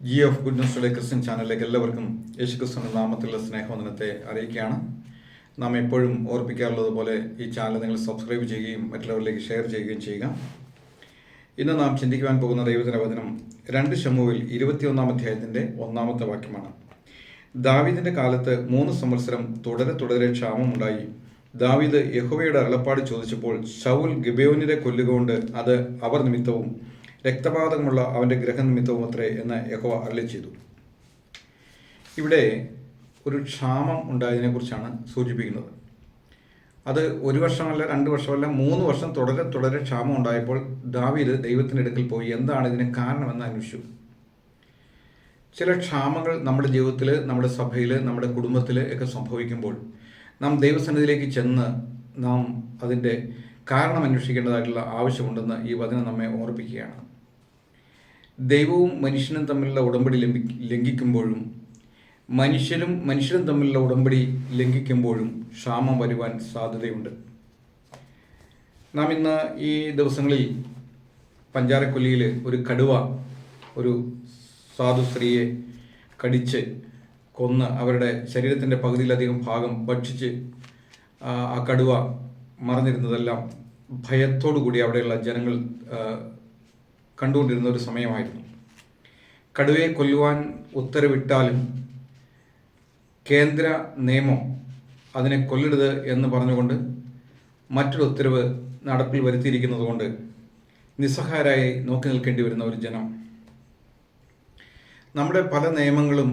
G of good news Christian ചാനലിലേക്ക് എല്ലാവർക്കും യേശുക്രിസ്തുവിന്റെ നാമത്തിലുള്ള സ്നേഹവന്ദനത്തെ അറിയിക്കുകയാണ്. നാം എപ്പോഴും ഓർപ്പിക്കാറുള്ളത് പോലെ ഈ ചാനൽ നിങ്ങൾ സബ്സ്ക്രൈബ് ചെയ്യുകയും മറ്റുള്ളവരിലേക്ക് ഷെയർ ചെയ്യുകയും ചെയ്യുക. ഇന്ന് നാം ചിന്തിക്കുവാൻ പോകുന്ന ദൈവത്തിന്റെ വചനം രണ്ട് ശമുവിൽ ഇരുപത്തിയൊന്നാം അധ്യായത്തിന്റെ ഒന്നാമത്തെ വാക്യമാണ്. ദാവീദിന്റെ കാലത്ത് മൂന്ന് സംവത്സരം തുടരെ തുടരെ ക്ഷാമമുണ്ടായി. ദാവീദ് യഹോവയുടെ അളപ്പാട് ചോദിച്ചപ്പോൾ ഷൗൽ ഗിബേവിനെ കൊല്ലുകൊണ്ട് അത് അവർ നിമിത്തവും രക്തപാതകമുള്ള അവന്റെ ഗ്രഹനിമിത്തവും അത്രേ എന്ന് യഹോവ അരളി ചെയ്തു. ഇവിടെ ഒരു ക്ഷാമം ഉണ്ടായതിനെ കുറിച്ചാണ് സൂചിപ്പിക്കുന്നത്. അത് ഒരു വർഷമല്ല രണ്ട് വർഷമല്ല മൂന്ന് വർഷം തുടരെ തുടരെ ക്ഷാമം ഉണ്ടായപ്പോൾ ദാവീദ് ദൈവത്തിന്റെ അടുക്കൽ പോയി. എന്താണ് ഇതിന് കാരണമെന്ന് അന്വേഷിച്ചു. ചില ക്ഷാമങ്ങൾ നമ്മുടെ ജീവിതത്തിൽ നമ്മുടെ സഭയിൽ നമ്മുടെ കുടുംബത്തിൽ ഒക്കെ സംഭവിക്കുമ്പോൾ നാം ദൈവസന്നിധിയിലേക്ക് ചെന്ന് നാം അതിന്റെ കാരണം അന്വേഷിക്കേണ്ടതായിട്ടുള്ള ആവശ്യമുണ്ടെന്ന് ഈ വചനം നമ്മെ ഓർപ്പിക്കുകയാണ്. ദൈവവും മനുഷ്യനും തമ്മിലുള്ള ഉടമ്പടി ലംഘി ലംഘിക്കുമ്പോഴും മനുഷ്യരും മനുഷ്യരും തമ്മിലുള്ള ഉടമ്പടി ലംഘിക്കുമ്പോഴും ക്ഷാമം വരുവാൻ സാധ്യതയുണ്ട്. നാം ഇന്ന് ഈ ദിവസങ്ങളിൽ പഞ്ചാരക്കൊല്ലിയിൽ ഒരു കടുവ ഒരു സാധു സ്ത്രീയെ കടിച്ച് കൊന്ന് അവരുടെ ശരീരത്തിന്റെ പകുതിയിലധികം ഭാഗം ഭക്ഷിച്ച് ആ കടുവ മറന്നിരുന്നതെല്ലാം ഭയത്തോടു കൂടി അവിടെയുള്ള ജനങ്ങൾ കണ്ടുകൊണ്ടിരുന്ന ഒരു സമയമായിരുന്നു. കടുവയെ കൊല്ലുവാൻ ഉത്തരവിട്ടാലും കേന്ദ്ര നിയമം അതിനെ കൊല്ലരുത് എന്ന് പറഞ്ഞുകൊണ്ട് മറ്റൊരു ഉത്തരവ് നടപ്പിൽ വരുത്തിയിരിക്കുന്നത് കൊണ്ട് നിസ്സഹായരായി നോക്കി നിൽക്കേണ്ടി വരുന്ന ഒരു ജനം. നമ്മുടെ പല നിയമങ്ങളും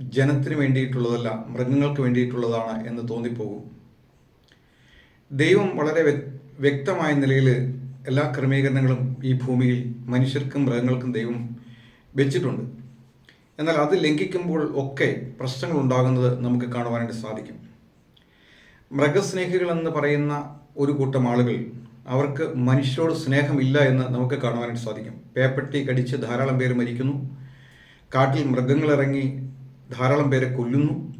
ജനത്തിന് വേണ്ടിയിട്ടുള്ളതല്ല മൃഗങ്ങൾക്ക് വേണ്ടിയിട്ടുള്ളതാണ് എന്ന് തോന്നിപ്പോകും. ദൈവം വളരെ വ്യക്തമായ നിലയിൽ എല്ലാ ക്രമീകരണങ്ങളും ഈ ഭൂമിയിൽ മനുഷ്യർക്കും മൃഗങ്ങൾക്കും ദൈവം വെച്ചിട്ടുണ്ട്. എന്നാൽ അത് ലംഘിക്കുമ്പോൾ ഒക്കെ പ്രശ്നങ്ങൾ ഉണ്ടാകുന്നത് നമുക്ക് കാണുവാനായിട്ട് സാധിക്കും. മൃഗസ്നേഹികൾ എന്ന് പറയുന്ന ഒരു കൂട്ടം ആളുകൾ അവർക്ക് മനുഷ്യരോട് സ്നേഹമില്ല എന്ന് നമുക്ക് കാണുവാനായിട്ട് സാധിക്കും. പേപ്പട്ടി കടിച്ച് ധാരാളം പേര് മരിക്കുന്നു. കാട്ടിൽ മൃഗങ്ങളിറങ്ങി ധാരാളം പേരെ കൊല്ലുന്നു.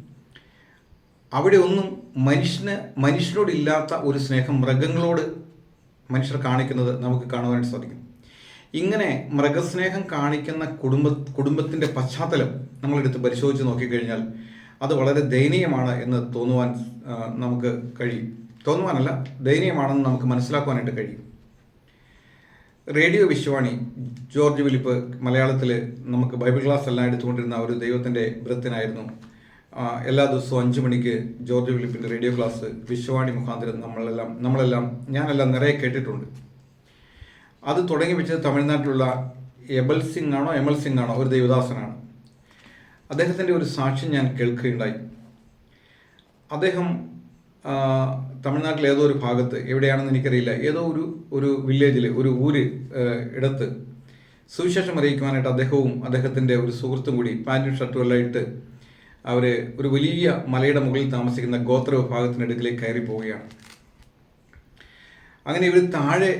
അവിടെ ഒന്നും മനുഷ്യന് മനുഷ്യനോടില്ലാത്ത ഒരു സ്നേഹം മൃഗങ്ങളോട് മനുഷ്യർ കാണിക്കുന്നത് നമുക്ക് കാണുവാനായിട്ട് സാധിക്കും. ഇങ്ങനെ മൃഗസ്നേഹം കാണിക്കുന്ന കുടുംബ കുടുംബത്തിന്റെ പശ്ചാത്തലം നമ്മളെടുത്ത് പരിശോധിച്ച് നോക്കിക്കഴിഞ്ഞാൽ അത് വളരെ ദയനീയമാണ് എന്ന് തോന്നുവാൻ നമുക്ക് കഴിയും. തോന്നുവാനല്ല ദയനീയമാണെന്ന് നമുക്ക് മനസ്സിലാക്കുവാനായിട്ട് കഴിയും. റേഡിയോ വിശ്വാണി ജോർജ് വിലിപ്പ് മലയാളത്തിൽ നമുക്ക് ബൈബിൾ ക്ലാസ് എല്ലാം എടുത്തുകൊണ്ടിരുന്ന ഒരു ദൈവത്തിന്റെ വൃത്തനായിരുന്നു എല്ലാ ദിവസവും അഞ്ച് മണിക്ക് ജോർജ് ഫിലിപ്പിന്റെ റേഡിയോ ക്ലാസ് വിശ്വവാണി മുഖാന്തരം നമ്മളെല്ലാം നമ്മളെല്ലാം ഞാനെല്ലാം നിറയെ കേട്ടിട്ടുണ്ട്. അത് തുടങ്ങി വെച്ചത് തമിഴ്നാട്ടിലുള്ള എബൽ സിംഗ് ആണോ എമൽ സിംഗ് ആണോ ഒരു ദേവദാസനാണ്. അദ്ദേഹത്തിന്റെ ഒരു സാക്ഷ്യം ഞാൻ കേൾക്കുകയുണ്ടായി. അദ്ദേഹം തമിഴ്നാട്ടിലെ ഏതോ ഒരു ഭാഗത്ത് എവിടെയാണെന്ന് എനിക്കറിയില്ല. ഏതോ ഒരു ഒരു വില്ലേജിൽ ഒരു ഊര് ഇടത്ത് സുവിശേഷം അറിയിക്കുവാനായിട്ട് അദ്ദേഹവും അദ്ദേഹത്തിന്റെ ഒരു സുഹൃത്തും കൂടി പാന്റും ഷർട്ടും എല്ലാം ഇട്ട് അവർ ഒരു വലിയ മലയുടെ മുകളിൽ താമസിക്കുന്ന ഗോത്ര വിഭാഗത്തിന് അടുക്കിലേക്ക് കയറി പോവുകയാണ്. അങ്ങനെ ഇവർ താഴെ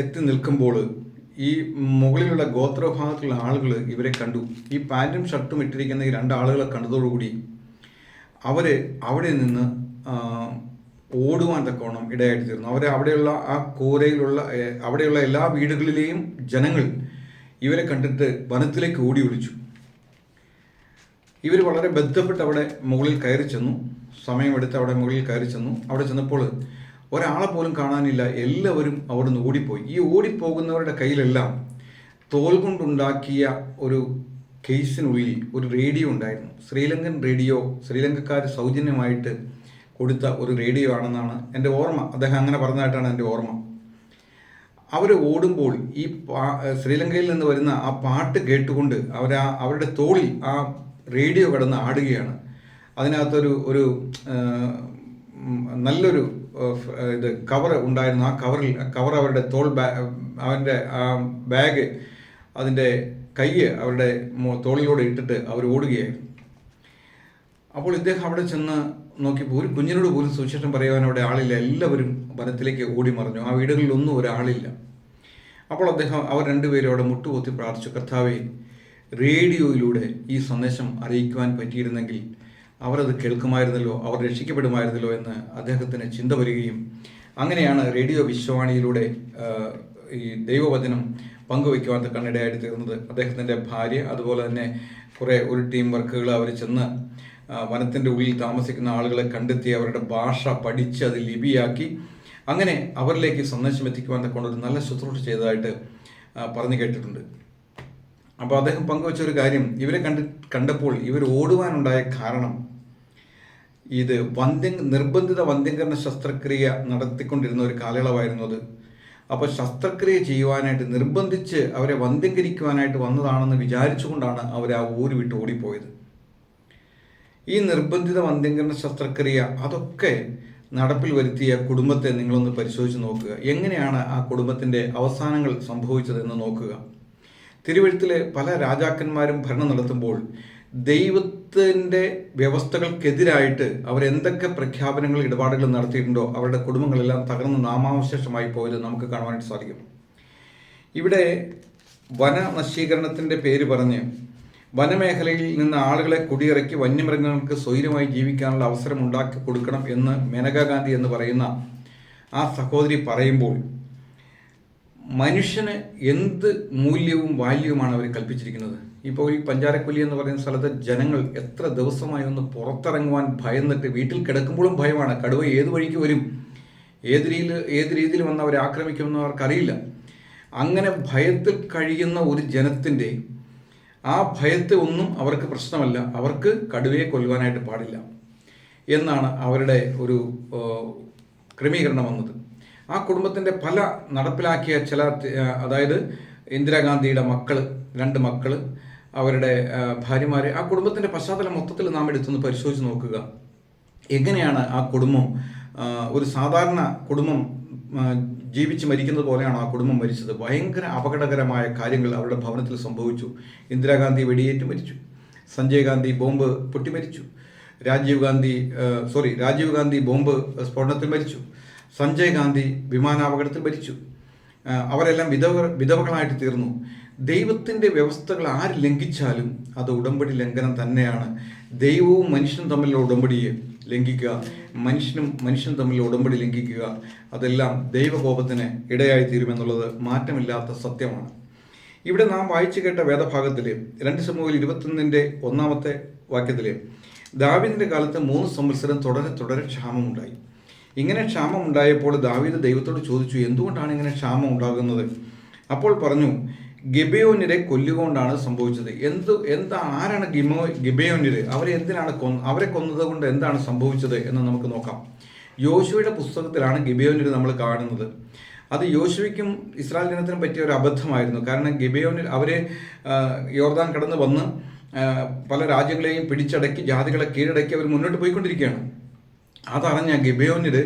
എത്തി നിൽക്കുമ്പോൾ ഈ മുകളിലുള്ള ഗോത്രവിഭാഗത്തിലുള്ള ആളുകൾ ഇവരെ കണ്ടു. ഈ പാന്റും ഷർട്ടും ഇട്ടിരിക്കുന്ന ഈ രണ്ട് ആളുകളെ കണ്ടതോടുകൂടി അവർ അവിടെ നിന്ന് ഓടുവാൻ തക്കവണ്ണം ഇടയായിട്ട് തീർന്നു. അവർ അവിടെയുള്ള ആ കൂരയിലുള്ള അവിടെയുള്ള എല്ലാ വീടുകളിലെയും ജനങ്ങൾ ഇവരെ കണ്ടിട്ട് വനത്തിലേക്ക് ഓടി ഒളിച്ചു. ഇവർ വളരെ ബന്ധപ്പെട്ട് അവിടെ മുകളിൽ കയറി ചെന്നു. സമയമെടുത്ത് അവിടെ മുകളിൽ കയറി ചെന്നു. അവിടെ ചെന്നപ്പോൾ ഒരാളെ പോലും കാണാനില്ല. എല്ലാവരും അവിടെ നിന്ന് ഓടിപ്പോയി. ഈ ഓടിപ്പോകുന്നവരുടെ കയ്യിലെല്ലാം തോൽ കൊണ്ടുണ്ടാക്കിയ ഒരു കേസിനുള്ളിൽ ഒരു റേഡിയോ ഉണ്ടായിരുന്നു. ശ്രീലങ്കൻ റേഡിയോ ശ്രീലങ്കക്കാർ സൗജന്യമായിട്ട് കൊടുത്ത ഒരു റേഡിയോ ആണെന്നാണ് എന്റെ ഓർമ്മ. അദ്ദേഹം അങ്ങനെ പറഞ്ഞതായിട്ടാണ് എന്റെ ഓർമ്മ. അവർ ഓടുമ്പോൾ ഈ ശ്രീലങ്കയിൽ നിന്ന് വരുന്ന ആ പാട്ട് കേട്ടുകൊണ്ട് അവർ ആ അവരുടെ തോളിൽ ആ റേഡിയോ കടന്ന് ആടുകയാണ്. അതിനകത്തൊരു ഒരു നല്ലൊരു ഇത് കവർ ഉണ്ടായിരുന്നു. ആ കവറിൽ കവർ അവരുടെ തോൾ ബാ അവന്റെ ആ ബാഗ് അതിന്റെ കൈ അവരുടെ തോളിലൂടെ ഇട്ടിട്ട് അവർ ഓടുകയായിരുന്നു. അപ്പോൾ ഇദ്ദേഹം അവിടെ ചെന്ന് നോക്കിയപ്പോൾ ഒരു കുഞ്ഞിനോട് പോലും സുവിശേഷം പറയുവാൻ അവിടെ ആളില്ല. എല്ലാവരും വനത്തിലേക്ക് ഓടി മറിഞ്ഞു. ആ വീടുകളിലൊന്നും ഒരാളില്ല. അപ്പോൾ അദ്ദേഹം അവർ രണ്ടുപേരും അവിടെ മുട്ടുകുത്തി പ്രാർത്ഥിച്ചു കർത്താവെ റേഡിയോയിലൂടെ ഈ സന്ദേശം അറിയിക്കുവാൻ പറ്റിയിരുന്നെങ്കിൽ അവരത് കേൾക്കുമായിരുന്നല്ലോ അവർ രക്ഷിക്കപ്പെടുമായിരുന്നല്ലോ എന്ന് അദ്ദേഹത്തിന് ചിന്ത വരികയും അങ്ങനെയാണ് റേഡിയോ വിശ്വവാണിയിലൂടെ ഈ ദൈവവചനം പങ്കുവയ്ക്കുവാൻ കണ്ണിടയായിട്ട് തീർന്നത്. അദ്ദേഹത്തിന്റെ ഭാര്യ അതുപോലെ തന്നെ കുറേ ഒരു ടീം വർക്കുകൾ അവർ ചെന്ന് വനത്തിന്റെ ഉള്ളിൽ താമസിക്കുന്ന ആളുകളെ കണ്ടെത്തി അവരുടെ ഭാഷ പഠിച്ച് അത് ലിപിയാക്കി അങ്ങനെ അവരിലേക്ക് സന്ദേശം എത്തിക്കുവാൻ കൊണ്ട് ഒരു നല്ല ശുശ്രൂഷ ചെയ്തതായിട്ട് പറഞ്ഞു കേട്ടിട്ടുണ്ട്. അപ്പോൾ അദ്ദേഹം പങ്കുവച്ച ഒരു കാര്യം ഇവരെ കണ്ട് കണ്ടപ്പോൾ ഇവർ ഓടുവാനുണ്ടായ കാരണം ഇത് വന്ധ്യ നിർബന്ധിത വന്ധ്യംകരണ ശസ്ത്രക്രിയ നടത്തിക്കൊണ്ടിരുന്ന ഒരു കാലയളവായിരുന്നു അത്. അപ്പോൾ ശസ്ത്രക്രിയ ചെയ്യുവാനായിട്ട് നിർബന്ധിച്ച് അവരെ വന്ധ്യംകരിക്കുവാനായിട്ട് വന്നതാണെന്ന് വിചാരിച്ചുകൊണ്ടാണ് അവർ ആ ഊര് വിട്ട് ഓടിപ്പോയത്. ഈ നിർബന്ധിത വന്ധ്യംകരണ ശസ്ത്രക്രിയ അതൊക്കെ നടപ്പിൽ വരുത്തിയ കുടുംബത്തെ നിങ്ങളൊന്ന് പരിശോധിച്ച് നോക്കുക. എങ്ങനെയാണ് ആ കുടുംബത്തിന്റെ അവസാനങ്ങൾ സംഭവിച്ചതെന്ന് നോക്കുക. തിരുവഴുത്തിലെ പല രാജാക്കന്മാരും ഭരണം നടത്തുമ്പോൾ ദൈവത്തിന്റെ വ്യവസ്ഥകൾക്കെതിരായിട്ട് അവരെന്തൊക്കെ പ്രഖ്യാപനങ്ങൾ ഇടപാടുകൾ നടത്തിയിട്ടുണ്ടോ അവരുടെ കുടുംബങ്ങളെല്ലാം തകർന്ന് നാമാവശേഷമായി പോയത് നമുക്ക് കാണുവാനായിട്ട് സാധിക്കും. ഇവിടെ വനനശീകരണത്തിന്റെ പേര് പറഞ്ഞ് വനമേഖലയിൽ നിന്ന് ആളുകളെ കുടിയിറക്കി വന്യമൃഗങ്ങൾക്ക് സ്വൈര്യമായി ജീവിക്കാനുള്ള അവസരം ഉണ്ടാക്കി കൊടുക്കണം എന്ന് മേനകാ ഗാന്ധി എന്ന് പറയുന്ന ആ സഹോദരി പറയുമ്പോൾ മനുഷ്യന് എന്ത് മൂല്യവും വാല്യവുമാണ് അവർ കൽപ്പിച്ചിരിക്കുന്നത്? ഇപ്പോൾ ഈ പഞ്ചാരക്കൊല്ലി എന്ന് പറയുന്ന സ്ഥലത്തെ ജനങ്ങൾ എത്ര ദിവസമായി ഒന്ന് പുറത്തിറങ്ങുവാൻ ഭയന്നിട്ട് വീട്ടിൽ കിടക്കുമ്പോഴും ഭയമാണ്. കടുവ ഏത് വഴിക്ക് വരും? ഏത് രീതിയിൽ ഏത് രീതിയിൽ വന്ന് അവരെ ആക്രമിക്കുമെന്ന് അവർക്കറിയില്ല. അങ്ങനെ ഭയത്തിൽ കഴിയുന്ന ഒരു ജനത്തിന്റെ ആ ഭയത്തെ ഒന്നും അവർക്ക് പ്രശ്നമല്ല. അവർക്ക് കടുവയെ കൊല്ലുവാനായിട്ട് പാടില്ല. എന്നാണ് അവരുടെ ഒരു ക്രമീകരണം വന്നത്. ആ കുടുംബത്തിന്റെ പല നടപ്പിലാക്കിയ ചില അതായത് ഇന്ദിരാഗാന്ധിയുടെ മക്കൾ രണ്ട് മക്കൾ അവരുടെ ഭാര്യമാർ ആ കുടുംബത്തിന്റെ പശ്ചാത്തലം മൊത്തത്തിൽ നാം എടുത്തൊന്ന് പരിശോധിച്ച് നോക്കുക. എങ്ങനെയാണ് ആ കുടുംബം ഒരു സാധാരണ കുടുംബം ജീവിച്ച് മരിക്കുന്നത് പോലെയാണ് ആ കുടുംബം മരിച്ചത്? ഭയങ്കര അപകടകരമായ കാര്യങ്ങൾ അവരുടെ ഭവനത്തിൽ സംഭവിച്ചു. ഇന്ദിരാഗാന്ധി വെടിയേറ്റ് മരിച്ചു. സഞ്ജയ് ഗാന്ധി ബോംബ് പൊട്ടി മരിച്ചു രാജീവ് ഗാന്ധി സോറി രാജീവ് ഗാന്ധി ബോംബ് സ്ഫോടനത്തിൽ മരിച്ചു. സഞ്ജയ് ഗാന്ധി വിമാനാപകടത്തിൽ മരിച്ചു. അവരെല്ലാം വിധവ വിധവകളായിട്ട് തീർന്നു. ദൈവത്തിന്റെ വ്യവസ്ഥകൾ ആര് ലംഘിച്ചാലും അത് ഉടമ്പടി ലംഘനം തന്നെയാണ്. ദൈവവും മനുഷ്യനും തമ്മിലുള്ള ഉടമ്പടിയെ ലംഘിക്കുക മനുഷ്യനും മനുഷ്യനും തമ്മിലുള്ള ഉടമ്പടി ലംഘിക്കുക അതെല്ലാം ദൈവകോപത്തിന് ഇടയായി തീരുമെന്നുള്ളത് മാറ്റമില്ലാത്ത സത്യമാണ്. ഇവിടെ നാം വായിച്ചു കേട്ട വേദഭാഗത്തിൽ രണ്ട് സമൂഹം ഇരുപത്തൊന്നിന്റെ ഒന്നാമത്തെ വാക്യത്തിൽ ദാവീദിന്റെ കാലത്ത് മൂന്ന് സംവത്സരം തുടരെ തുടരെ ക്ഷാമമുണ്ടായി. ഇങ്ങനെ ക്ഷാമം ഉണ്ടായപ്പോൾ ദാവീദ് ദൈവത്തോട് ചോദിച്ചു എന്തുകൊണ്ടാണ് ഇങ്ങനെ ക്ഷാമം ഉണ്ടാകുന്നത്? അപ്പോൾ പറഞ്ഞു ഗിബയോനിരെ കൊല്ലുകൊണ്ടാണ് സംഭവിച്ചത്. എന്ത് എന്താ ആരാണ് ഗിമോ ഗിബയോനിര് അവരെ എന്തിനാണ് കൊന്ന് അവരെ കൊന്നത് കൊണ്ട് എന്താണ് സംഭവിച്ചത് എന്ന് നമുക്ക് നോക്കാം. യോശുവയുടെ പുസ്തകത്തിലാണ് ഗിബയോനിര് നമ്മൾ കാണുന്നത്. അത് യോശുവയ്ക്കും ഇസ്രായേൽ ജനത്തിനും പറ്റിയ ഒരു അബദ്ധമായിരുന്നു. കാരണം ഗിബയോനിൽ അവരെ യോർദാൻ കടന്ന് വന്ന് പല രാജ്യങ്ങളെയും പിടിച്ചടക്കി ജാതികളെ കീഴടക്കി അവർ മുന്നോട്ട് പോയിക്കൊണ്ടിരിക്കുകയാണ്. അതറിഞ്ഞ ഗിബയോനിൽ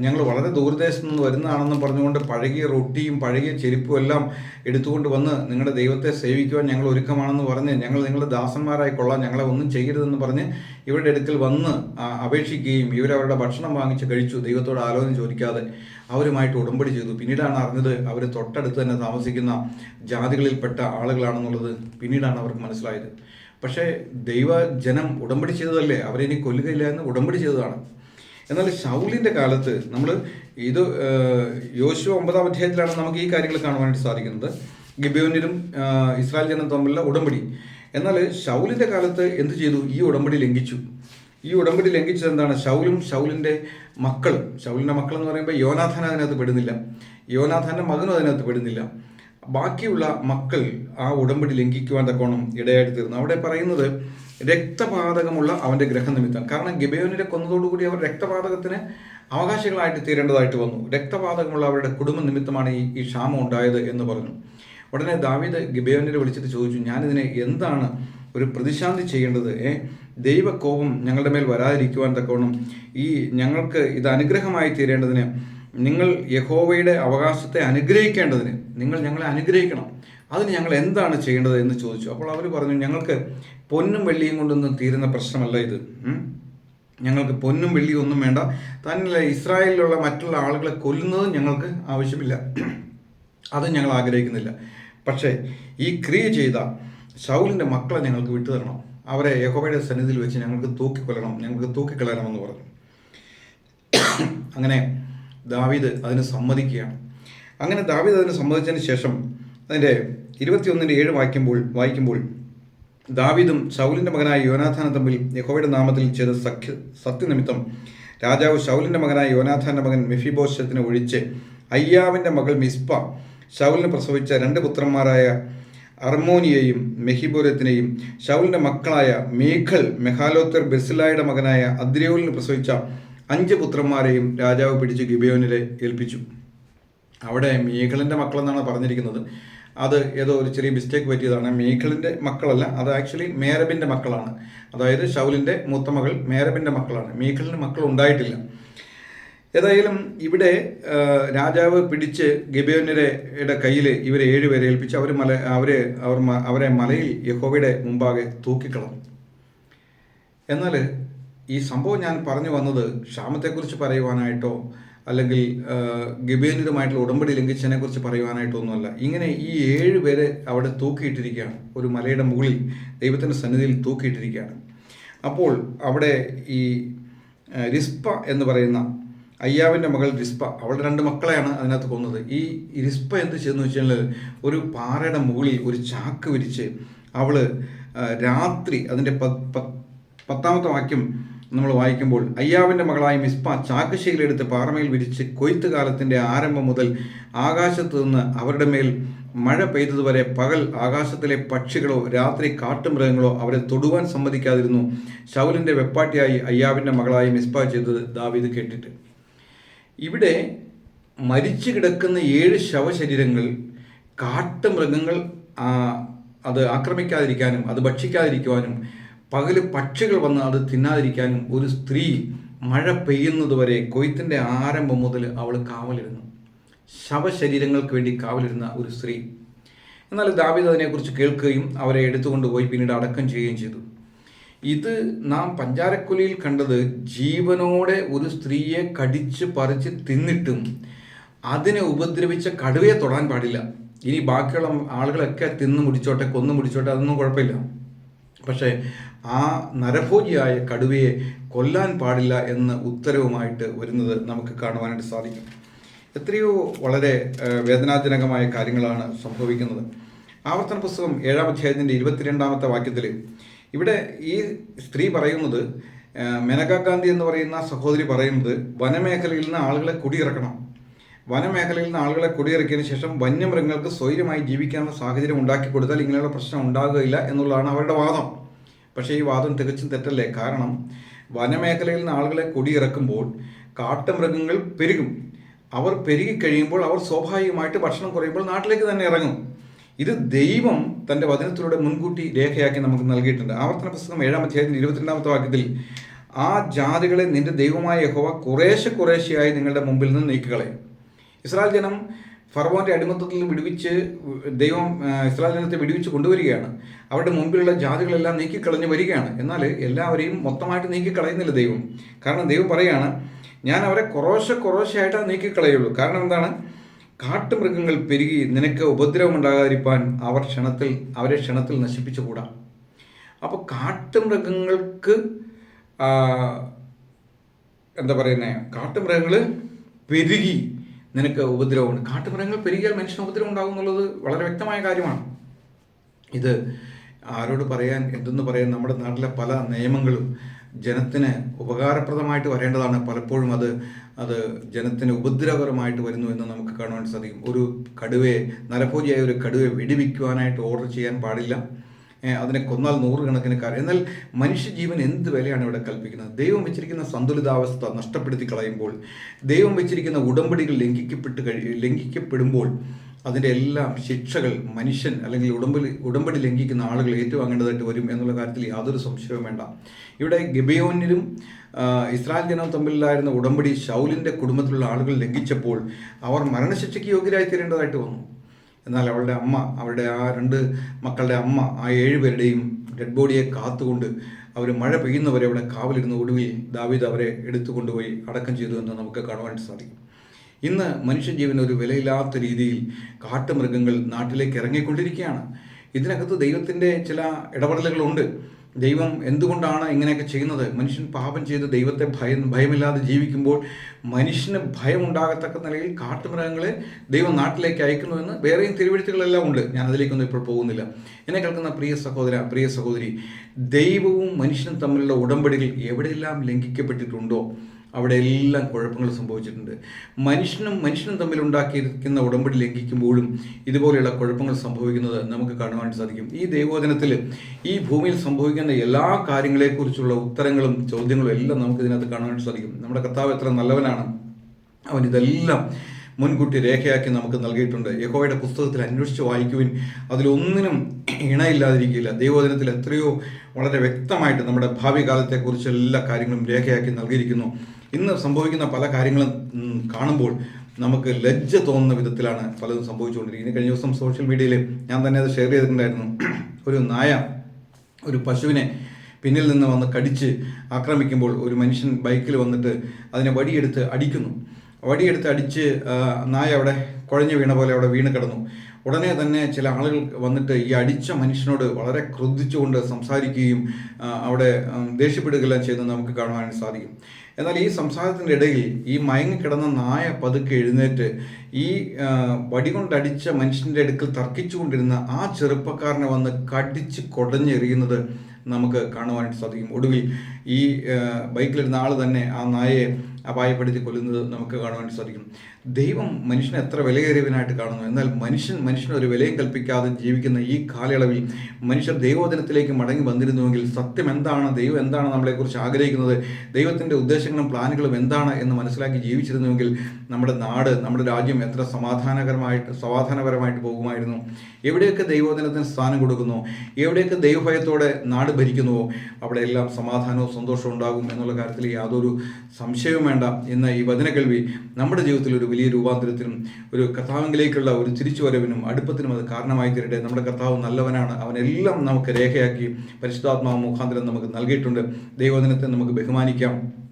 ഞങ്ങൾ വളരെ ദൂരദേശത്ത് നിന്ന് വരുന്നതാണെന്ന് പറഞ്ഞുകൊണ്ട് പഴകിയ റൊട്ടിയും പഴകിയ ചെരുപ്പും എല്ലാം എടുത്തുകൊണ്ട് വന്ന് നിങ്ങളുടെ ദൈവത്തെ സേവിക്കുവാൻ ഞങ്ങൾ ഒരുക്കമാണെന്ന് പറഞ്ഞ് ഞങ്ങൾ നിങ്ങളുടെ ദാസന്മാരായി കൊള്ളാം ഞങ്ങളെ ഒന്നും ചെയ്യരുതെന്ന് പറഞ്ഞ് ഇവരുടെ അടുക്കൽ വന്ന് അപേക്ഷിക്കുകയും ഇവരവരുടെ ഭക്ഷണം വാങ്ങിച്ച് കഴിച്ചു ദൈവത്തോട് ആലോചന ചോദിക്കാതെ അവരുമായിട്ട് ഉടമ്പടി ചെയ്തു. പിന്നീടാണ് അറിഞ്ഞത് അവർ തൊട്ടടുത്ത് തന്നെ താമസിക്കുന്ന ജാതികളിൽപ്പെട്ട ആളുകളാണെന്നുള്ളത് പിന്നീടാണ് അവർക്ക് മനസ്സിലായത്. പക്ഷേ ദൈവജനം ഉടമ്പടി ചെയ്തതല്ലേ? അവരെ ഇനി കൊല്ലുകയില്ല എന്ന് ഉടമ്പടി ചെയ്തതാണ്. എന്നാൽ ഷൗലിന്റെ കാലത്ത് നമ്മൾ ഇത് യോശു ഒമ്പതാം അധ്യായത്തിലാണ് നമുക്ക് ഈ കാര്യങ്ങൾ കാണുവാനായിട്ട് സാധിക്കുന്നത്. ഗിബിയോനിലും ഇസ്രായേൽ ജനം തമ്മിലുള്ള ഉടമ്പടി. എന്നാൽ ഷൗലിന്റെ കാലത്ത് എന്ത് ചെയ്തു? ഈ ഉടമ്പടി ലംഘിച്ചു. ഈ ഉടമ്പടി ലംഘിച്ചത് എന്താണ്? ഷൗലും ഷൗലിന്റെ മക്കളും. ഷൗലിന്റെ മക്കൾ എന്ന് പറയുമ്പോൾ യോനാഥാൻ അതിനകത്ത് പെടുന്നില്ല. യോനാഥാന്റെ മകനും അതിനകത്ത് പെടുന്നില്ല. ബാക്കിയുള്ള മക്കൾ ആ ഉടമ്പടി ലംഘിക്കുവാൻ തക്കോണം ഇടയായിട്ട് തീർന്നു. അവിടെ പറയുന്നത് രക്തപാതകമുള്ള അവന്റെ ഗ്രഹനിമിത്തം. കാരണം ഗിബയോനിലെ കൊന്നതോടുകൂടി അവർ രക്തപാതകത്തിന് അവകാശികളായിട്ട് തീരേണ്ടതായിട്ട് വന്നു. രക്തപാതകമുള്ള അവരുടെ കുടുംബ നിമിത്തമാണ് ഈ ഈ ക്ഷാമം ഉണ്ടായത് എന്ന് പറഞ്ഞു. ഉടനെ ദാവീദ് ഗിബയോനിനെ വിളിച്ചിട്ട് ചോദിച്ചു ഞാനിതിനെ എന്താണ് ഒരു പ്രതിശാന്തി ചെയ്യേണ്ടത്? ഏ ദൈവകോപം ഞങ്ങളുടെ മേൽ വരാതിരിക്കുവാൻ തക്കവണ്ണം ഈ ഞങ്ങൾക്ക് ഇത് അനുഗ്രഹമായി തീരേണ്ടതിന് നിങ്ങൾ യഹോവയുടെ അവകാശത്തെ അനുഗ്രഹിക്കേണ്ടതിന് നിങ്ങൾ ഞങ്ങളെ അനുഗ്രഹിക്കണം. അതിന് ഞങ്ങൾ എന്താണ് ചെയ്യേണ്ടത് എന്ന് ചോദിച്ചു. അപ്പോൾ അവർ പറഞ്ഞു ഞങ്ങൾക്ക് പൊന്നും വെള്ളിയും കൊണ്ടൊന്നും തീരുന്ന പ്രശ്നമല്ല ഇത്. ഞങ്ങൾക്ക് പൊന്നും വെള്ളിയും ഒന്നും വേണ്ട. തന്നെ ഇസ്രായേലിലുള്ള മറ്റുള്ള ആളുകളെ കൊല്ലുന്നതും ഞങ്ങൾക്ക് ആവശ്യമില്ല. അതും ഞങ്ങൾ ആഗ്രഹിക്കുന്നില്ല. പക്ഷേ ഈ ക്രിയ ചെയ്ത ഷൗലിന്റെ മക്കളെ ഞങ്ങൾക്ക് വിട്ടു തരണം അവരെ യഹോബയുടെ സന്നിധിയിൽ വെച്ച് ഞങ്ങൾക്ക് തൂക്കിക്കൊല്ലണം. ഞങ്ങൾക്ക് തൂക്കിക്കളയണമെന്ന് പറഞ്ഞു. അങ്ങനെ ദാവീദ് അതിന് സമ്മതിക്കുകയാണ്. അങ്ങനെ ദാവീദ് അതിന് സമ്മതിച്ചതിന് ശേഷം അതിന്റെ ഇരുപത്തിയൊന്നിന്റെ ഏഴ് വായിക്കുമ്പോൾ വായിക്കുമ്പോൾ ദാവീദും ശൗലിന്റെ മകനായ യോനാഥാനും തമ്മിൽ യഹോവയുടെ നാമത്തിൽ ചെയ്ത സഖ്യ സത്യനിമിത്തം രാജാവ് ശൗലിന്റെ മകനായ യോനാഥാന്റെ മകൻ മെഫിബോശത്തിനെ ഒഴിച്ച് അയ്യാവിന്റെ മകൾ മിസ്പ ശൗലിന് പ്രസവിച്ച രണ്ട് പുത്രന്മാരായ അർമോനിയെയും മെഹിബോരത്തിനെയും ശൗലിന്റെ മക്കളായ മേഘൽ മെഹാലോത്തർ ബെസിലായുടെ മകനായ അദ്രിയോലിന് പ്രസവിച്ച അഞ്ച് പുത്രന്മാരെയും രാജാവ് പിടിച്ച് ഗിബയോനിലെ ഏൽപ്പിച്ചു. അവിടെ മീഖളിന്റെ മക്കളെന്നാണ് പറഞ്ഞിരിക്കുന്നത്. അത് ഏതോ ഒരു ചെറിയ മിസ്റ്റേക്ക് പറ്റിയതാണ്. മീഖളിന്റെ മക്കളല്ല അത് ആക്ച്വലി മേരബിന്റെ മക്കളാണ്. അതായത് ഷൗലിന്റെ മൂത്ത മകൾ മേരബിന്റെ മക്കളാണ്. മീഖളിന് മക്കൾ ഉണ്ടായിട്ടില്ല. ഏതായാലും ഇവിടെ രാജാവ് പിടിച്ച് ഗബിയോനരുടെ കയ്യിൽ ഇവരെ ഏഴുപേരെ ഏൽപ്പിച്ച് അവർ മല അവരെ അവർ അവരെ മലയിൽ യഹോവയുടെ മുമ്പാകെ തൂക്കിക്കളഞ്ഞു. എന്നാൽ ഈ സംഭവം ഞാൻ പറഞ്ഞു വന്നത് ക്ഷാമത്തെക്കുറിച്ച് പറയുവാനായിട്ടോ അല്ലെങ്കിൽ ഗിബേനുമായിട്ടുള്ള ഉടമ്പടി ലംഘിച്ചതിനെ കുറിച്ച് പറയുവാനായിട്ടോ ഒന്നുമല്ല. ഇങ്ങനെ ഈ ഏഴ് പേരെ അവിടെ തൂക്കിയിട്ടിരിക്കുകയാണ്. ഒരു മലയുടെ മുകളിൽ ദൈവത്തിന്റെ സന്നിധിയിൽ തൂക്കിയിട്ടിരിക്കുകയാണ്. അപ്പോൾ അവിടെ ഈ റിസ്പ എന്ന് പറയുന്ന അയ്യാവിന്റെ മകൾ റിസ്പ അവളുടെ രണ്ട് മക്കളെയാണ് അതിനകത്ത് കൊന്നത്. ഈ റിസ്പ എന്ത് ചെയ്തെന്ന് വെച്ചാൽ ഒരു പാറയുടെ മുകളിൽ ഒരു ചാക്ക് വിരിച്ച് അവൾ രാത്രി അതിന്റെ പത്താമത്തെ വാക്യം നമ്മൾ വായിക്കുമ്പോൾ അയ്യാവിന്റെ മകളായ മിസ്പ ചാക്കുശയിലെടുത്ത് പാറമയിൽ വിരിച്ച് കൊയ്ത്ത് കാലത്തിന്റെ ആരംഭം മുതൽ ആകാശത്ത് നിന്ന് അവരുടെ മേൽ മഴ പെയ്തതുവരെ പകൽ ആകാശത്തിലെ പക്ഷികളോ രാത്രി കാട്ടുമൃഗങ്ങളോ അവരെ തൊടുവാൻ സമ്മതിക്കാതിരുന്നു. ശൗലിന്റെ വെപ്പാട്ടിയായി അയ്യാവിന്റെ മകളായ മിസ്പ ചെയ്തത് ദാവീദ് കേട്ടിട്ട്. ഇവിടെ മരിച്ചു കിടക്കുന്ന ഏഴ് ശവശരീരങ്ങൾ കാട്ടുമൃഗങ്ങൾ അത് ആക്രമിക്കാതിരിക്കാനും അത് ഭക്ഷിക്കാതിരിക്കുവാനും പകൽ പക്ഷികൾ വന്ന് അത് തിന്നാതിരിക്കാനും ഒരു സ്ത്രീ മഴ പെയ്യുന്നത് വരെ കൊയ്ത്തിന്റെ ആരംഭം മുതൽ അവൾ കാവലിരുന്നു. ശവശരീരങ്ങൾക്ക് വേണ്ടി കാവലിരുന്ന ഒരു സ്ത്രീ. എന്നാൽ ദാവിദ് അതിനെക്കുറിച്ച് കേൾക്കുകയും അവരെ എടുത്തുകൊണ്ടുപോയി പിന്നീട് അടക്കം ചെയ്യുകയും ചെയ്തു. ഇത് നാം പഞ്ചാരക്കൊലിയിൽ കണ്ടത് ജീവനോടെ ഒരു സ്ത്രീയെ കടിച്ച് പറിച്ച് തിന്നിട്ടും അതിനെ ഉപദ്രവിച്ച കടുവയെ തൊടാൻ പാടില്ല. ഇനി ബാക്കിയുള്ള ആളുകളൊക്കെ തിന്നു മുടിച്ചോട്ടെ കൊന്നു മുടിച്ചോട്ടെ അതൊന്നും കുഴപ്പമില്ല. പക്ഷേ ആ നരഭോജിയായ കടുവയെ കൊല്ലാൻ പാടില്ല എന്ന ഉത്തരവുമായിട്ട് വരുന്നത് നമുക്ക് കാണുവാനായിട്ട് സാധിക്കും. എത്രയോ വളരെ വേദനാജനകമായ കാര്യങ്ങളാണ് സംഭവിക്കുന്നത്. ആവർത്തന പുസ്തകം ഏഴാം അധ്യായത്തിന്റെ ഇരുപത്തിരണ്ടാമത്തെ വാക്യത്തിൽ ഇവിടെ ഈ സ്ത്രീ പറയുന്നത് മേനകാ ഗാന്ധി എന്ന് പറയുന്ന സഹോദരി പറയുന്നത് വനമേഖലയിൽ നിന്ന് ആളുകളെ കുടിയിറക്കണം. വനമേഖലയിൽ നിന്ന് ആളുകളെ കുടിയിറക്കിയതിന് ശേഷം വന്യമൃഗങ്ങൾക്ക് സ്വൈര്യമായി ജീവിക്കാനുള്ള സാഹചര്യം ഉണ്ടാക്കി കൊടുത്താൽ ഇങ്ങനെയുള്ള പ്രശ്നം ഉണ്ടാകുകയില്ല എന്നുള്ളതാണ് അവരുടെ വാദം. പക്ഷേ ഈ വാദം തികച്ചും തെറ്റല്ലേ? കാരണം വനമേഖലയിൽ നിന്ന് ആളുകളെ കുടിയിറക്കുമ്പോൾ കാട്ടുമൃഗങ്ങൾ പെരുകും. അവർ പെരുകി കഴിയുമ്പോൾ അവർ സ്വാഭാവികമായിട്ട് ഭക്ഷണം കുറയുമ്പോൾ നാട്ടിലേക്ക് തന്നെ ഇറങ്ങും. ഇത് ദൈവം തന്റെ വചനത്തിലൂടെ മുൻകൂട്ടി രേഖയാക്കി നമുക്ക് നൽകിയിട്ടുണ്ട്. ആവർത്തന പുസ്തകം ഏഴാം അധ്യായത്തിന്റെ ഇരുപത്തിരണ്ടാമത്തെ വാക്യത്തിൽ ആ ജാതികളെ നിന്റെ ദൈവമായ യഹോവ കുറേശ്ശെ കുറേശ്ശെയായി നിങ്ങളുടെ മുമ്പിൽ നിന്ന് നീക്കുകളെ ഇസ്രായേൽ ജനം ഫറവോന്റെ അടിമത്തത്തിൽ വിടുവിച്ച് ദൈവം ഇസ്രായേൽ ജനത്തെ വിടുവിച്ച് കൊണ്ടുവരികയാണ്. അവരുടെ മുമ്പിലുള്ള ജാതികളെല്ലാം നീക്കിക്കളഞ്ഞ് വരികയാണ്. എന്നാൽ എല്ലാവരെയും മൊത്തമായിട്ട് നീക്കിക്കളയുന്നില്ല ദൈവം. കാരണം ദൈവം പറയാണ് ഞാൻ അവരെ കുറേശ്ശെ കുറേശ്ശെയായിട്ടാണ് നീക്കിക്കളയുള്ളൂ. കാരണം എന്താണ്? കാട്ടുമൃഗങ്ങൾ പെരുകി നിനക്ക് ഉപദ്രവം ഉണ്ടാകാതിരിക്കാൻ അവർ ക്ഷണത്തിൽ അവരെ ക്ഷണത്തിൽ നശിപ്പിച്ചുകൂടാ. അപ്പോൾ കാട്ടുമൃഗങ്ങൾക്ക് എന്താ പറയുന്നത് കാട്ടുമൃഗങ്ങൾ പെരുകി നിനക്ക് ഉപദ്രവമുണ്ട്. കാട്ടുമൃഗങ്ങൾ പെരുകിയാൽ മനുഷ്യന് ഉപദ്രവം ഉണ്ടാകും എന്നുള്ളത് വളരെ വ്യക്തമായ കാര്യമാണ്. ഇത് ആരോട് പറയാൻ എന്തെന്ന് പറയാൻ നമ്മുടെ നാട്ടിലെ പല നിയമങ്ങളും ജനത്തിന് ഉപകാരപ്രദമായിട്ട് വരേണ്ടതാണ്. പലപ്പോഴും അത് അത് ജനത്തിന് ഉപദ്രവകരമായിട്ട് വരുന്നു എന്ന് നമുക്ക് കാണുവാൻ സാധിക്കും. ഒരു കടുവയെ നരഭോജിയായ ഒരു കടുവയെ വെടിവെക്കുവാനായിട്ട് ഓർഡർ ചെയ്യാൻ പാടില്ല. അതിനെ കൊന്നാൽ നൂറുകണക്കിന് കാര്യം എന്നാൽ മനുഷ്യജീവൻ എന്ത് വിലയാണ് ഇവിടെ കൽപ്പിക്കുന്നത്? ദൈവം വെച്ചിരിക്കുന്ന സന്തുലിതാവസ്ഥ നഷ്ടപ്പെടുത്തി കളയുമ്പോൾ ദൈവം വെച്ചിരിക്കുന്ന ഉടമ്പടികൾ ലംഘിക്കപ്പെട്ട് കഴി ലംഘിക്കപ്പെടുമ്പോൾ അതിന്റെ എല്ലാം ശിക്ഷകൾ മനുഷ്യൻ അല്ലെങ്കിൽ ഉടമ്പടി ഉടമ്പടി ലംഘിക്കുന്ന ആളുകൾ ഏറ്റുവാങ്ങേണ്ടതായിട്ട് വരും എന്നുള്ള കാര്യത്തിൽ യാതൊരു സംശയവും വേണ്ട. ഇവിടെ ഗബിയോനിലും ഇസ്രായേൽ ജനവും തമ്മിലായിരുന്ന ഉടമ്പടി ഷൗലിന്റെ കുടുംബത്തിലുള്ള ആളുകൾ ലംഘിച്ചപ്പോൾ അവർ മരണശിക്ഷയ്ക്ക് യോഗ്യരായി തീരേണ്ടതായിട്ട് വന്നു. എന്നാൽ അവളുടെ അമ്മ അവരുടെ ആ രണ്ട് മക്കളുടെ അമ്മ ആ ഏഴുപേരുടെയും ഡെഡ് ബോഡിയെ കാത്തുകൊണ്ട് അവർ മഴ പെയ്യുന്നവരെ അവിടെ കാവലിരുന്ന് ഒടുവിൽ ദാവീദ് അവരെ എടുത്തു കൊണ്ടുപോയി അടക്കം ചെയ്തു എന്ന് നമുക്ക് കാണുവാൻ സാധിക്കും. ഇന്ന് മനുഷ്യജീവൻ ഒരു വിലയില്ലാത്ത രീതിയിൽ കാട്ടുമൃഗങ്ങൾ നാട്ടിലേക്ക് ഇറങ്ങിക്കൊണ്ടിരിക്കുകയാണ്. ഇതിനകത്ത് ദൈവത്തിന്റെ ചില ഇടപെടലുകളുണ്ട്. ദൈവം എന്തുകൊണ്ടാണ് ഇങ്ങനെയൊക്കെ ചെയ്യുന്നത്? മനുഷ്യൻ പാപം ചെയ്ത് ദൈവത്തെ ഭയം ഭയമില്ലാതെ ജീവിക്കുമ്പോൾ മനുഷ്യന് ഭയം ഉണ്ടാകത്തക്ക നിലയിൽ കാട്ടുമൃഗങ്ങളെ ദൈവം നാട്ടിലേക്ക് അയക്കുന്നുവെന്ന് വേറെയും തിരുവഴുത്തുകളെല്ലാം ഉണ്ട്. ഞാൻ അതിലേക്കൊന്നും ഇപ്പോൾ പോകുന്നില്ല. എന്നെ കേൾക്കുന്ന പ്രിയ സഹോദര പ്രിയ സഹോദരി ദൈവവും മനുഷ്യനും തമ്മിലുള്ള ഉടമ്പടികൾ എവിടെയെല്ലാം ലംഘിക്കപ്പെട്ടിട്ടുണ്ടോ? അവിടെ എല്ലാം കുഴപ്പങ്ങൾ സംഭവിച്ചിട്ടുണ്ട്. മനുഷ്യനും മനുഷ്യനും തമ്മിൽ ഉണ്ടാക്കിയിരിക്കുന്ന ഉടമ്പടി ലംഘിക്കുമ്പോഴും ഇതുപോലെയുള്ള കുഴപ്പങ്ങൾ സംഭവിക്കുന്നത് നമുക്ക് കാണുവാൻ സാധിക്കും. ഈ ദൈവോധനത്തിൽ ഈ ഭൂമിയിൽ സംഭവിക്കുന്ന എല്ലാ കാര്യങ്ങളെക്കുറിച്ചുള്ള ഉത്തരങ്ങളും ചോദ്യങ്ങളും എല്ലാം നമുക്ക് ഇതിനകത്ത് കാണുവാൻ സാധിക്കും. നമ്മുടെ കർത്താവ് എത്ര നല്ലവനാണ്. അവൻ ഇതെല്ലാം മുൻകൂട്ടി രേഖയാക്കി നമുക്ക് നൽകിയിട്ടുണ്ട്. യഹോയുടെ പുസ്തകത്തിൽ അന്വേഷിച്ച് വായിക്കുവിൻ. അതിലൊന്നിനും ഇണയില്ലാതിരിക്കില്ല ദൈവോധനത്തിൽ എത്രയോ വളരെ വ്യക്തമായിട്ട് നമ്മുടെ ഭാവി കാലത്തെക്കുറിച്ച് എല്ലാ കാര്യങ്ങളും രേഖയാക്കി നൽകിയിരിക്കുന്നു. ഇന്ന് സംഭവിക്കുന്ന പല കാര്യങ്ങളും കാണുമ്പോൾ നമുക്ക് ലജ്ജ തോന്നുന്ന വിധത്തിലാണ് പലതും സംഭവിച്ചുകൊണ്ടിരിക്കുന്നത്. കഴിഞ്ഞ ദിവസം സോഷ്യൽ മീഡിയയിൽ ഞാൻ തന്നെ അത് ഷെയർ ചെയ്തിട്ടുണ്ടായിരുന്നു. ഒരു നായ ഒരു പശുവിനെ പിന്നിൽ നിന്ന് വന്ന് കടിച്ച് ആക്രമിക്കുമ്പോൾ ഒരു മനുഷ്യൻ ബൈക്കിൽ വന്നിട്ട് അതിനെ വടിയെടുത്ത് അടിക്കുന്നു. വടിയെടുത്ത് അടിച്ച് നായ അവിടെ കുഴഞ്ഞു വീണ പോലെ അവിടെ വീണ് കിടന്നു. ഉടനെ തന്നെ ചില ആളുകൾ വന്നിട്ട് ഈ അടിച്ച മനുഷ്യനോട് വളരെ ക്രുദ്ധിച്ചുകൊണ്ട് സംസാരിക്കുകയും അവിടെ ദേഷ്യപ്പെടുകയെല്ലാം ചെയ്യുന്നത് നമുക്ക് കാണുവാൻ സാധിക്കും. എന്നാൽ ഈ സംസാരത്തിന്റെ ഇടയിൽ ഈ മയങ്ങിക്കിടന്ന നായ പതുക്കെ എഴുന്നേറ്റ് ഈ വടി കൊണ്ടടിച്ച മനുഷ്യന്റെ അടുക്കൽ തർക്കിച്ചുകൊണ്ടിരുന്ന ആ ചെറുപ്പക്കാരനെ വന്ന് കടിച്ച് കൊടഞ്ഞെറിയുന്നത് നമുക്ക് കാണുവാനായിട്ട് സാധിക്കും. ഒടുവിൽ ഈ ബൈക്കിലിരുന്ന ആൾ തന്നെ ആ നായയെ അപായപ്പെടുത്തി കൊല്ലുന്നത് നമുക്ക് കാണുവാൻ സാധിക്കും. ദൈവം മനുഷ്യനെ എത്ര വിലയേറിയവനായിട്ട് കാണുന്നു. എന്നാൽ മനുഷ്യൻ മനുഷ്യന് ഒരു വിലയും കൽപ്പിക്കാതെ ജീവിക്കുന്ന ഈ കാലയളവിൽ മനുഷ്യർ ദൈവോദനത്തിലേക്ക് മടങ്ങി വന്നിരുന്നുവെങ്കിൽ സത്യം എന്താണ്? ദൈവം എന്താണ് നമ്മളെക്കുറിച്ച് ആഗ്രഹിക്കുന്നത്? ദൈവത്തിന്റെ ഉദ്ദേശങ്ങളും പ്ലാനുകളും എന്താണ് എന്ന് മനസ്സിലാക്കി ജീവിച്ചിരുന്നുവെങ്കിൽ നമ്മുടെ നാട് നമ്മുടെ രാജ്യം എത്ര സമാധാനകരമായിട്ട് സമാധാനപരമായിട്ട് പോകുമായിരുന്നു. എവിടെയൊക്കെ ദൈവോദനത്തിന് സ്ഥാനം കൊടുക്കുന്നു? എവിടെയൊക്കെ ദൈവഭയത്തോടെ നാട് ഭരിക്കുന്നുവോ? അവിടെയെല്ലാം സമാധാനവും സന്തോഷവും ഉണ്ടാകും എന്നുള്ള കാര്യത്തിൽ യാതൊരു സംശയവും വേണ്ട. എന്ന ഈ വചന കേൾവി നമ്മുടെ ജീവിതത്തിൽ ഒരു വലിയ രൂപാന്തരത്തിനും ഒരു കർത്താവിലേക്കുള്ള ഒരു തിരിച്ചുവരവിനും അടുപ്പത്തിനും അത് കാരണമായി തീരട്ടെ. നമ്മുടെ കർത്താവ് നല്ലവനാണ്. അവനെല്ലാം നമുക്ക് രേഖയാക്കി പരിശുദ്ധാത്മാവ് മുഖാന്തരം നമുക്ക് നൽകിയിട്ടുണ്ട്. ദൈവദിനത്തെ നമുക്ക് ബഹുമാനിക്കാം.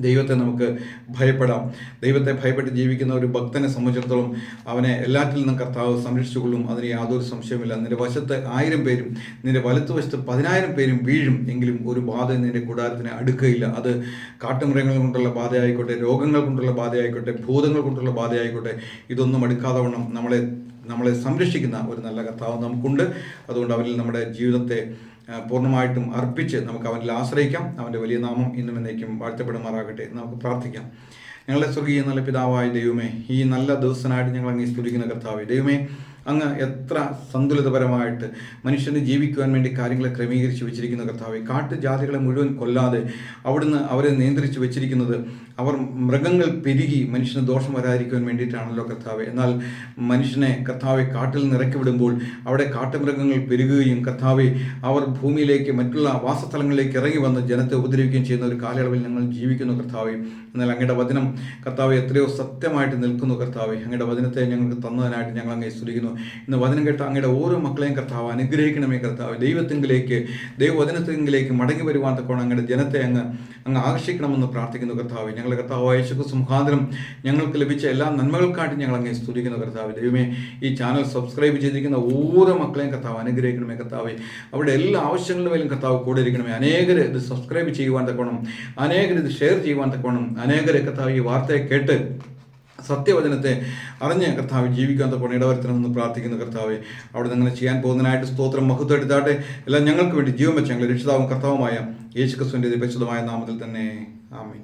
ദൈവത്തെ നമുക്ക് ഭയപ്പെടാം. ദൈവത്തെ ഭയപ്പെട്ട് ജീവിക്കുന്ന ഒരു ഭക്തനെ സംബന്ധിച്ചിടത്തോളം അവനെ എല്ലാറ്റിൽ നിന്നും കർത്താവ് സംരക്ഷിച്ചുകൊള്ളും. അതിന് യാതൊരു സംശയമില്ല നിന്റെ വശത്ത് ആയിരം പേരും നിന്റെ വലത്ത് വശത്ത് പതിനായിരം പേരും വീഴും. എങ്കിലും ഒരു ബാധ നിന്റെ കൂടാരത്തിന് അടുക്കുകയില്ല അത് കാട്ടുമൃഗങ്ങൾ കൊണ്ടുള്ള ബാധയായിക്കോട്ടെ രോഗങ്ങൾ കൊണ്ടുള്ള ബാധയായിക്കോട്ടെ ഭൂതങ്ങൾ കൊണ്ടുള്ള ബാധയായിക്കോട്ടെ ഇതൊന്നും അടുക്കാതെ വണ്ണം നമ്മളെ നമ്മളെ സംരക്ഷിക്കുന്ന ഒരു നല്ല കർത്താവ് നമുക്കുണ്ട്. അതുകൊണ്ട് അവരിൽ നമ്മുടെ ജീവിതത്തെ പൂർണമായിട്ടും അർപ്പിച്ച് നമുക്ക് അവനിൽ ആശ്രയിക്കാം. അവന്റെ വലിയ നാമം ഇന്നും എന്നേക്കും വാഴ്ത്തപ്പെടുമാറാകട്ടെ നമുക്ക് പ്രാർത്ഥിക്കാം. ഞങ്ങളുടെ സ്വർഗീയ നല്ല പിതാവായ ദൈവമേ ഈ നല്ല ദിവസനായിട്ട് ഞങ്ങൾ അങ്ങ് സ്തുതിക്കുന്ന കർത്താവേ ദൈവമേ അങ്ങ് എത്ര സന്തുലിതപരമായിട്ട് മനുഷ്യന് ജീവിക്കുവാൻ വേണ്ടി കാര്യങ്ങളെ ക്രമീകരിച്ച് വെച്ചിരിക്കുന്ന കർത്താവെ കാട്ടുജാതികളെ മുഴുവൻ കൊല്ലാതെ അവിടുന്ന് അവരെ നിയന്ത്രിച്ച് വെച്ചിരിക്കുന്നത് അവർ മൃഗങ്ങൾ പെരുകി മനുഷ്യന് ദോഷം വരാതിരിക്കുവാൻ വേണ്ടിയിട്ടാണല്ലോ കർത്താവ്. എന്നാൽ മനുഷ്യനെ കർത്താവെ കാട്ടിൽ നിറക്കി വിടുമ്പോൾ അവിടെ കാട്ടുമൃഗങ്ങൾ പെരുകുകയും കർത്താവെ അവർ ഭൂമിയിലേക്ക് മറ്റുള്ള വാസസ്ഥലങ്ങളിലേക്ക് ഇറങ്ങി വന്ന് ജനത്തെ ഉപദ്രവിക്കുകയും ചെയ്യുന്ന ഒരു കാലയളവിൽ ഞങ്ങൾ ജീവിക്കുന്നു കർത്താവെ. എന്നാൽ അങ്ങയുടെ വചനം കർത്താവ് എത്രയോ സത്യമായിട്ട് നിൽക്കുന്നു കർത്താവെ. അങ്ങയുടെ വചനത്തെ ഞങ്ങൾക്ക് തന്നതിനായിട്ട് ഞങ്ങൾ അങ്ങനെ സ്തുതിക്കുന്നു. ഇന്ന് വചനം കേട്ട അങ്ങയുടെ ഓരോ മക്കളെയും കർത്താവ് അനുഗ്രഹിക്കണമേ കർത്താവ്. ദൈവത്തിങ്കിലേക്ക് ദൈവവചനത്തിങ്കിലേക്ക് മടങ്ങി വരുവാൻ തക്കോണം അങ്ങയുടെ ജനത്തെ അങ്ങ് അങ്ങ് ആകർഷിക്കണമെന്ന് പ്രാർത്ഥിക്കുന്നു കർത്താവ്. ഞങ്ങളുടെ കർത്താവ് യേശുക്ക് മുഖാന്തരം ഞങ്ങൾക്ക് ലഭിച്ച എല്ലാ നന്മകൾക്കായിട്ട് ഞങ്ങൾ അങ്ങേ സ്തുതിക്കുന്നു കർത്താവ്. ദൈവമേ ഈ ചാനൽ സബ്സ്ക്രൈബ് ചെയ്തിരിക്കുന്ന ഓരോ മക്കളെയും കർത്താവ് അനുഗ്രഹിക്കണമേ കർത്താവ്. അവരുടെ എല്ലാ ആവശ്യങ്ങളിലും മേലും കർത്താവ് കൂടെ ഇരിക്കണമേ. അനേകർ ഇത് സബ്സ്ക്രൈബ് ചെയ്യുവാൻ തക്കോണം അനേകർ ഇത് ഷെയർ ചെയ്യുവാൻ തക്കോണം അനേകരെ കർത്താവ് ഈ വാർത്തയെ കേട്ട് സത്യവചനത്തെ അറിഞ്ഞ് കർത്താവ് ജീവിക്കാൻ തക്കോണം ഇടവരുത്തണമെന്ന് പ്രാർത്ഥിക്കുന്ന കർത്താവ് അവിടെ നിങ്ങൾ ചെയ്യാൻ പോകുന്നതിനായിട്ട് സ്തോത്രം മഹത്വം എടുത്താട്ടെ. എല്ലാം ഞങ്ങൾക്ക് വേണ്ടി ജീവൻ വെച്ച ഞങ്ങളെ രക്ഷിതാവും കർത്താവുമായ യേശുക്രിസ്തുവിന്റെ പരിശുദ്ധമായ നാമത്തിൽ തന്നെ. ആമീൻ.